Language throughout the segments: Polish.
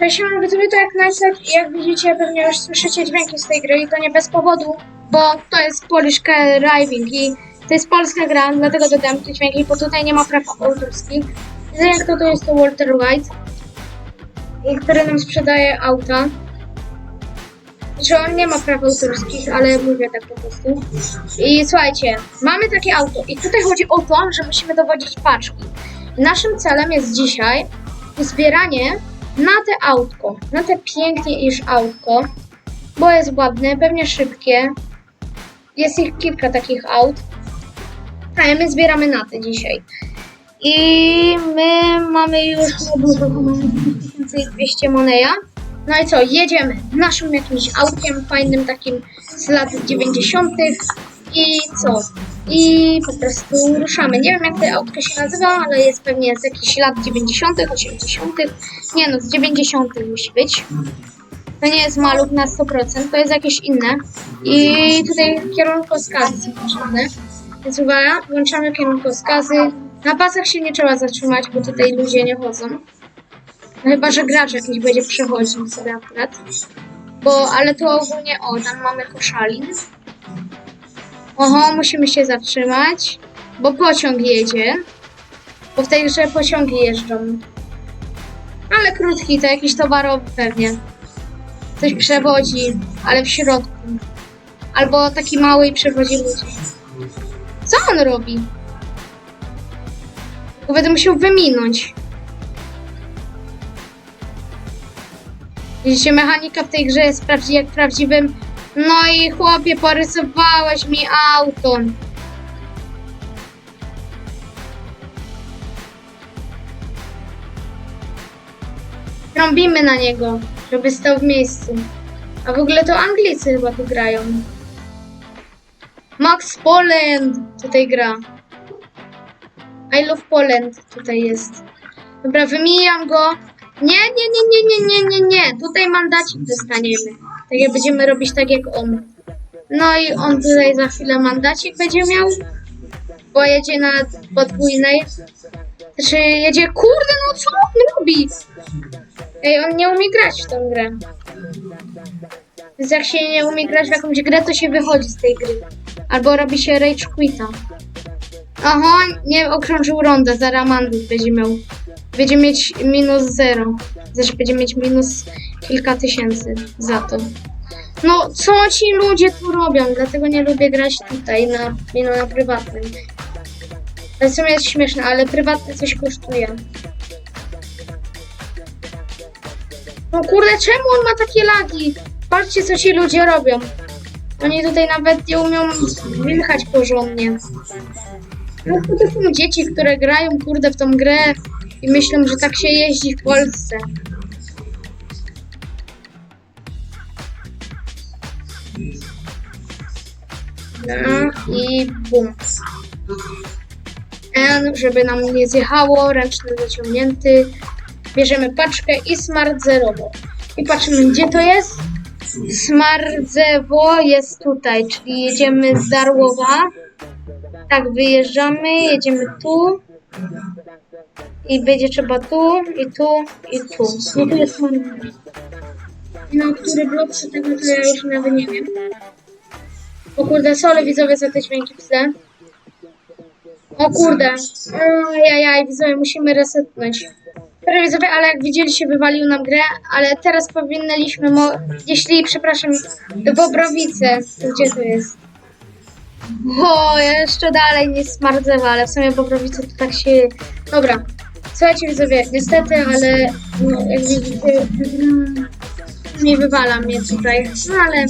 Mam widzowie, to jak Najset jak widzicie pewnie już słyszycie dźwięki z tej gry i to nie bez powodu, bo to jest Polish Driving i to jest polska gra, dlatego dodałem te dźwięki, bo tutaj nie ma praw autorskich. Widzę kto to jest to Walter White, który nam sprzedaje auta. Znaczy on nie ma praw autorskich, ale mówię tak po prostu. I słuchajcie, mamy takie auto i tutaj chodzi o to, że musimy dowodzić paczki. Naszym celem jest dzisiaj zbieranie na te autko, na te pięknie iż autko, bo jest ładne, pewnie szybkie. Jest ich kilka takich aut. A my zbieramy na te dzisiaj. I my mamy już mamy 1200 moneja. No i co, jedziemy naszym jakimś autkiem fajnym takim z lat 90. I co? I po prostu ruszamy. Nie wiem jak to autko się nazywa, ale jest pewnie z jakichś lat 90., 80. Nie no, z 90. musi być. To nie jest maluch na 100%, to jest jakieś inne. I tutaj kierunkowskazy są potrzebne. Więc uwaga, włączamy kierunkowskazy. Na pasach się nie trzeba zatrzymać, bo tutaj ludzie nie chodzą. No chyba, że gracz jakiś będzie przechodził sobie akurat. Bo, ale to ogólnie, o, tam mamy koszalin. Oho, musimy się zatrzymać, bo pociąg jedzie. Bo w tej grze pociągi jeżdżą. Ale krótki, to jakiś towarowy pewnie. Coś przewodzi, ale w środku. Albo taki mały i przewodzi ludzi. Co on robi? Bo będę musiał wyminąć. Widzicie, mechanika w tej grze jest prawdzi jak prawdziwym. No i chłopie, porysowałeś mi auto. Trąbimy na niego, żeby stał w miejscu. A w ogóle to Anglicy chyba tu grają. Max Poland tutaj gra. I love Poland tutaj jest. Dobra, wymijam go. Nie, nie, nie, nie, nie, nie, nie, nie. Tutaj mandacik dostaniemy. Tak jak będziemy robić tak jak on. No i on tutaj za chwilę mandacik będzie miał. Bo jedzie na podwójnej. Znaczy jedzie, kurde, no co on robi? Ej, on nie umie grać w tą grę. Więc jak się nie umie grać w jakąś grę, to się wychodzi z tej gry. Albo robi się rage quita. Aha, nie okrążył ronda, zaraz mandut będzie miał. Będzie mieć minus zero. Znaczy będzie mieć minus kilka tysięcy za to. No, co ci ludzie tu robią? Dlatego nie lubię grać tutaj na, no, na prywatnym. W sumie jest śmieszne, ale prywatne coś kosztuje. No kurde, czemu on ma takie lagi? Patrzcie, co ci ludzie robią. Oni tutaj nawet nie umią wyjechać porządnie. No to są dzieci, które grają kurde w tą grę i myślą, że tak się jeździ w Polsce. No i bum. N, żeby nam nie zjechało, ręczny zaciągnięty. Bierzemy paczkę i smart zerowo. I patrzymy, gdzie to jest. Smardzewo jest tutaj, czyli jedziemy z Darłowa. Tak, wyjeżdżamy, jedziemy tu. I będzie trzeba tu, i tu, i tu. No tu jest Smardzewo. No, który blok przy tego to ja już nawet nie wiem. O kurde, sorry widzowie za te dźwięki w tle. O kurde. Ajajaj, widzowie, musimy resetnąć. Sorry widzowie, ale jak widzieliście, wywalił nam grę, ale teraz powinniśmy, mo- jeśli, przepraszam, do Bobrowice. Gdzie to jest? O, jeszcze dalej nie Smardzewa, ale w sumie Bobrowice to tak się... Dobra. Słuchajcie widzowie, niestety, ale no, jak widzicie, mm, nie wywala mnie tutaj, no ale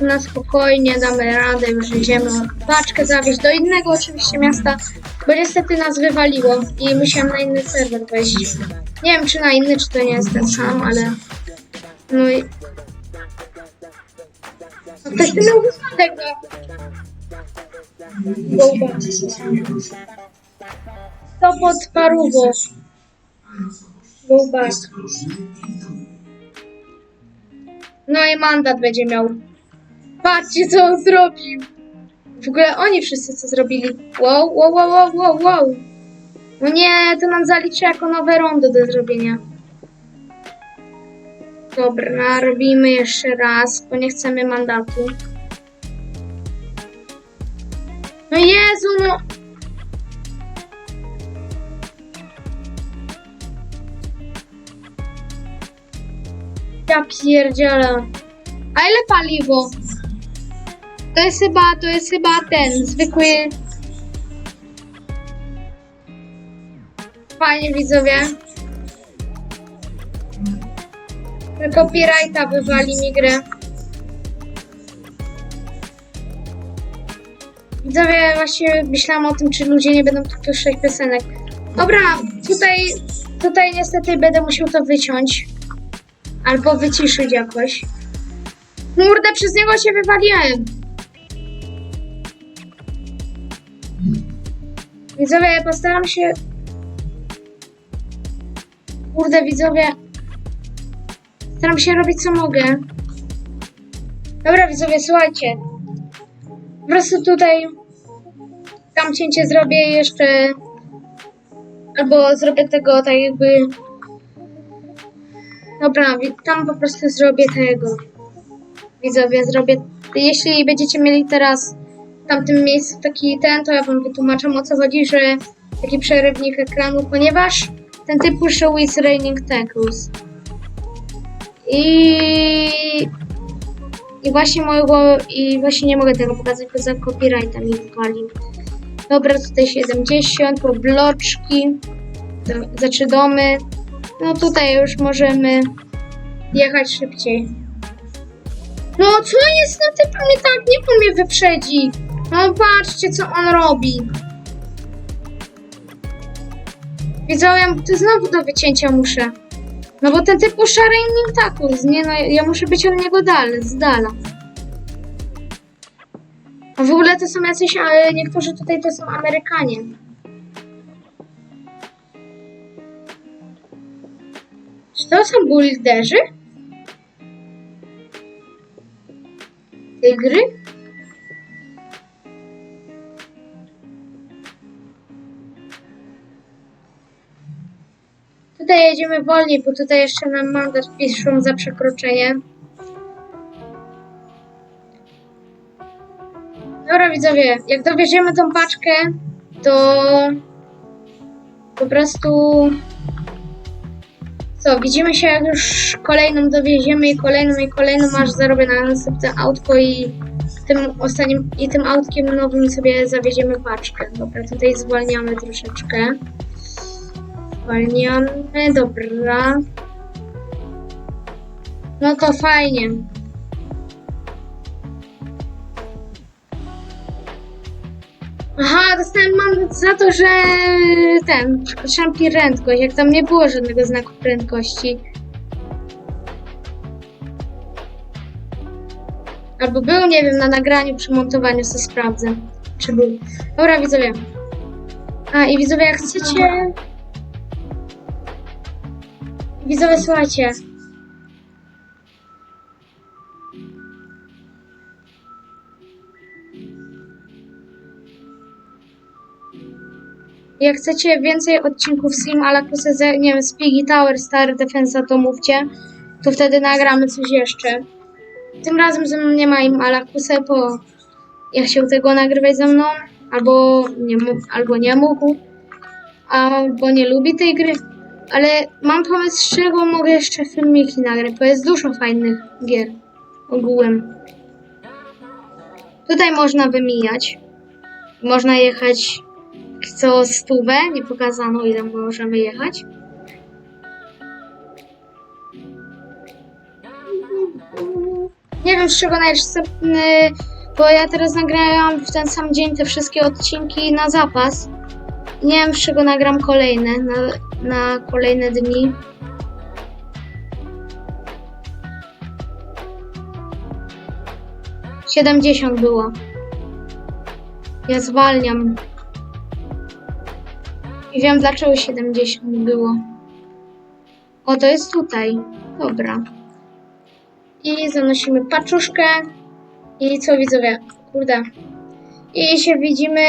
na spokojnie damy radę, już idziemy paczkę zawieźć do innego oczywiście miasta, bo niestety nas wywaliło i musiałam na inny serwer wejść. Nie wiem czy na inny, czy to nie jest ten sam, ale no i... No ktoś tu miał wypadek. To pod paruwo. Go back. No i mandat będzie miał. Patrzcie, co on zrobił. W ogóle oni wszyscy co zrobili. Wow, wow, wow, wow, wow, wow. No nie, to nam zaliczy jako nowe rondo do zrobienia. Dobra, robimy jeszcze raz, bo nie chcemy mandatu. No Jezu, no! Ja pierdzielę. A ile paliwo? To jest chyba, to jest chyba ten, zwykły... Fajnie widzowie. Copyrighta wywali mi grę. Widzowie, właśnie myślałam o tym, czy ludzie nie będą tu puszczać piosenek. Dobra, tutaj, tutaj niestety będę musiał to wyciąć. Albo wyciszyć jakoś. Kurde, przez niego się wywaliłem. Widzowie, postaram się... Kurde, widzowie. Staram się robić co mogę. Dobra, widzowie, słuchajcie. Po prostu tutaj tam cięcie zrobię jeszcze. Albo zrobię tego tak jakby. Dobra, tam po prostu zrobię tego. Widzowie, zrobię. Jeśli będziecie mieli teraz w tamtym miejscu taki ten, to ja wam wytłumaczę o co chodzi, że taki przerywnik ekranu, ponieważ ten typ puszczał with Raining Tackles. I i właśnie mojego i właśnie nie mogę tego pokazać, bo za copyrighta mi wali. Dobra, tutaj 70, po bloczki, do- znaczy domy. No tutaj już możemy jechać szybciej. No co jest z tym nie tak? Niech on mnie wyprzedzi. No patrzcie co on robi. Widzowie, to znowu do wycięcia muszę. No bo ten typ puszcza raining tackles, nie no, ja muszę być od niego dalej, z dala. A w ogóle to są jacyś, ale niektórzy tutaj to są Amerykanie. To są builderzy? Tej gry? Tutaj jedziemy wolniej, bo tutaj jeszcze nam mandat piszą za przekroczenie. Dobra widzowie, jak dowieziemy tą paczkę, to po prostu co, widzimy się jak już kolejną dowieziemy i kolejną i kolejną, aż zarobię na następne autko i tym ostatnim i tym autkiem nowym sobie zawieziemy paczkę. Dobra, tutaj zwalniamy troszeczkę. Zwalniamy, dobra. No to fajnie. Aha, dostałem mandat za to, że ten, przekroczyłam prędkość, jak tam nie było żadnego znaku prędkości. Albo był, nie wiem, na nagraniu przy montowaniu, co sprawdzę, czy był. Dobra, widzowie. A, i widzowie, jak chcecie... Widzowie, słuchajcie. Jak chcecie więcej odcinków Sim ala Crusader, nie wiem, z Piggy Tower, Star Defensa, to mówcie. To wtedy nagramy coś jeszcze. Tym razem ze mną nie ma im ala Kusę, bo ja chciał tego nagrywać ze mną, albo nie, albo nie mógł, albo nie lubi tej gry. Ale mam pomysł, z czego mogę jeszcze filmiki nagrać, bo jest dużo fajnych gier ogółem. Tutaj można wymijać. Można jechać co stówę, nie pokazano ile możemy jechać. Nie wiem z czego następny, bo ja teraz nagrałam w ten sam dzień te wszystkie odcinki na zapas. Nie wiem z czego nagram kolejne, na, na kolejne dni. Siedemdziesiąt było. Ja zwalniam. I wiem dlaczego 70 było. O, to jest tutaj. Dobra. I zanosimy paczuszkę. I co widzowie? Kurde. I się widzimy,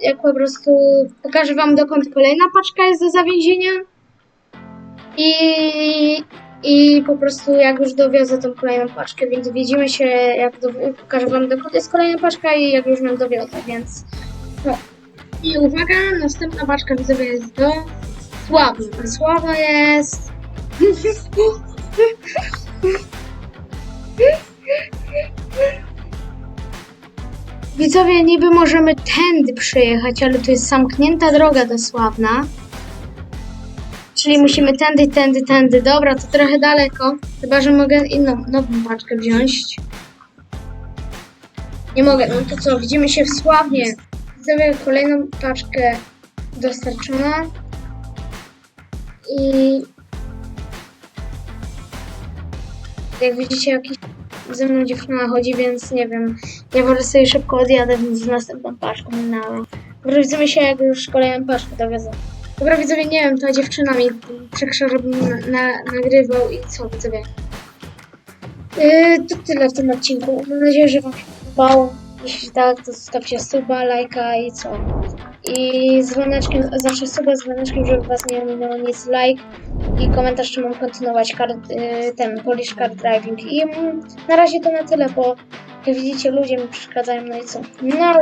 jak po prostu pokażę wam dokąd kolejna paczka jest do zawiezienia. I i po prostu jak już dowiozę tą kolejną paczkę, więc widzimy się, jak do, pokażę wam dokąd jest kolejna paczka i jak już ją dowiozę, więc no. I uwaga, następna paczka widzowie jest do Sławy. A Sława jest... Widzowie, niby możemy tędy przejechać, ale tu jest zamknięta droga do Sławna. Czyli musimy tędy, tędy, tędy. Dobra, to trochę daleko. Chyba, że mogę inną, nową paczkę wziąć. Nie mogę, no to co, widzimy się w Sławnie. Widzowie, kolejną paczkę dostarczona. I... Jak widzicie, jakiś ze mną dziewczyna chodzi, więc nie wiem. Ja wolę sobie szybko odjadę z następną paczką na... Widzimy się, jak już kolejną paczkę dowiozę. Dobra, widzowie, nie wiem, ta dziewczyna mi przekrzyła, żebym na, na, nagrywał i co, widzowie. Yy, to tyle w tym odcinku. Mam nadzieję, że wam się podobało. Jeśli tak, to zostawcie suba, lajka i co. I z dzwoneczkiem, zawsze suba z dzwoneczkiem, żeby was nie ominęło nic, like i komentarz, czy mam kontynuować kart, yy, ten Polish Card Driving. I mm, na razie to na tyle, bo jak widzicie, ludzie mi przeszkadzają, no i co. No.